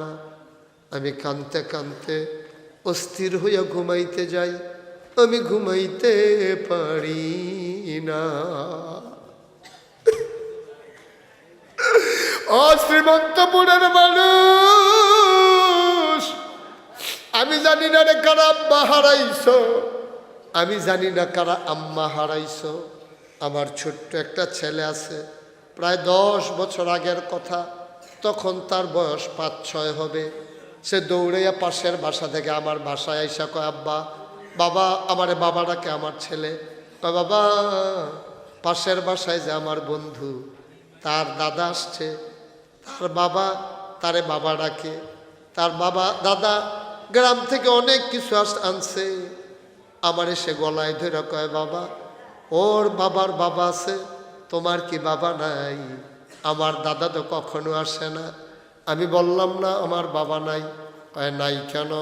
না। আমি কানতে কানতে অস্থির হইয়া ঘুমাইতে যাই, আমি ঘুমাইতে পারি না। ও শ্রীমন্তপুরের মানুষ, আমি জানি না রে কারা আম্মা হারাইছ। আমি জানি না কারা আম্মা হারাইছ। আমার ছোট্ট একটা ছেলে আছে, প্রায় দশ বছর আগের কথা। তখন তার বয়স পাঁচ, ছয় হবে। সে দৌড়াইয়া পাশের বাসা থেকে আমার বাসায় আইসা কয়, আব্বা, বাবা, আমার বাবা ডাকে আমার ছেলে। কয়, বাবা, পাশের বাসায় যে আমার বন্ধু, তার দাদা আসছে। তার বাবা তারে বাবা ডাকে। তার বাবা, দাদা, গ্রাম থেকে অনেক কিছু আস- আনছে। আমার এসে গলায় ধরে কয়, বাবা, ওর বাবার বাবা আছে, তোমার কি বাবা নাই? আমার দাদা তো কখনো আসে না। আমি বললাম, না, আমার বাবা নাই। কয়, নাই কেন?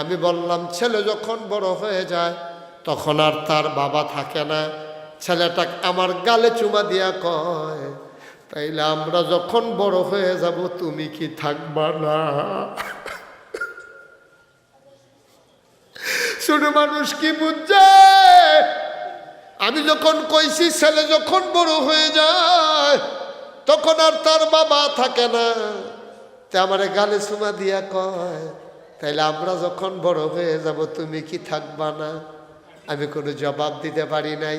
আমি বললাম, ছেলে যখন বড় হয়ে যায়, তখন আর তার বাবা থাকে না। ছেলেটা আমার গালে চুমা দিয়া কয়, তাইলে আমরা যখন বড় হয়ে যাব, তুমি কি থাকবা না? শুধু মানুষ কি বুঝছে? আমি যখন কইছি, ছেলে যখন বড় হয়ে যায় তখন আর তার বাবা থাকে না। তে আমারে গালে সুমা দিয়া কয়, তাইলে আমরা যখন বড় হয়ে যাব, তুমি কি থাকবা না? আমি কোনো জবাব দিতে পারি নাই।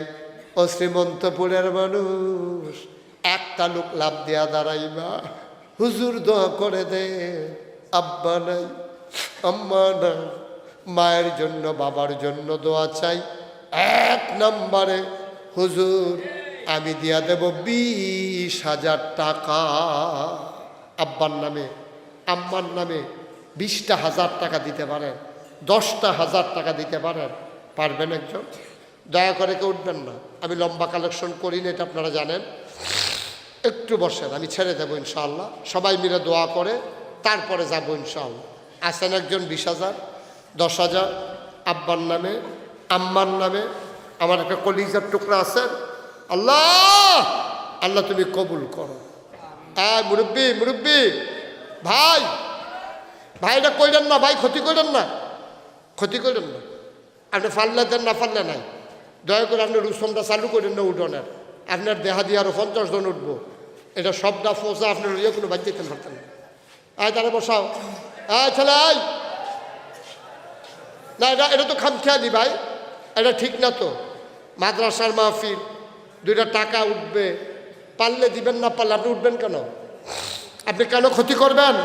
ও শ্রীমন্তপুরের মানুষ, একটা লোক লাভ দিয়া দাঁড়াইবা, হুজুর দোয়া করে দে, আব্বা নাই, আম্মা নাই, মায়ের জন্য, বাবার জন্য দোয়া চাই। এক নম্বরে, হুজুর আমি দিয়া দেব বিশ হাজার টাকা। আব্বার নামে, আম্মার নামে বিশটা হাজার টাকা দিতে পারেন, দশটা হাজার টাকা দিতে পারেন। পারবেন একজন? দয়া করে কেউ উঠবেন না। আমি লম্বা কালেকশন করি না, এটা আপনারা জানেন। একটু বসেন, আমি ছেড়ে দেবো ইনশাআল্লাহ। সবাই মিলে দোয়া করে, তারপরে যাব ইনশাআল্লাহ। আসেন একজন বিশ হাজার, দশ হাজার, আব্বার নামে, আম্মার নামে। আমার একটা কলিজার টুকরা আছেন আল্লাহ আল্লাহ তুমি কবুল করো। হ্যাঁ মুরব্বী মুরব্বী, ভাই ভাই এটা কইলেন না, ভাই ক্ষতি করেন না। ক্ষতি করেন না। আপনি ফাললে দেন, না ফাললে নাই। দয়া করে আপনি রুসমটা চালু করেন না উঠোনের। আপনার দেহা দিয়ে আরও পঞ্চাশ জন উঠবো। এটা সবটা ফোসা আপনার ইয়ে কোনো বাদ পারতেন না। আয় তারা বসাও। আয় ছেলে আয় না, এটা এটা তো খামখেয়ালি ভাই। এটা ঠিক না তো। মাদ্রাসার মাহফিল। দুইটা টাকা উঠবে। পারলে দিবেন না পারলে আপনি উঠবেন কেন? আপনি কেন ক্ষতি করবেন?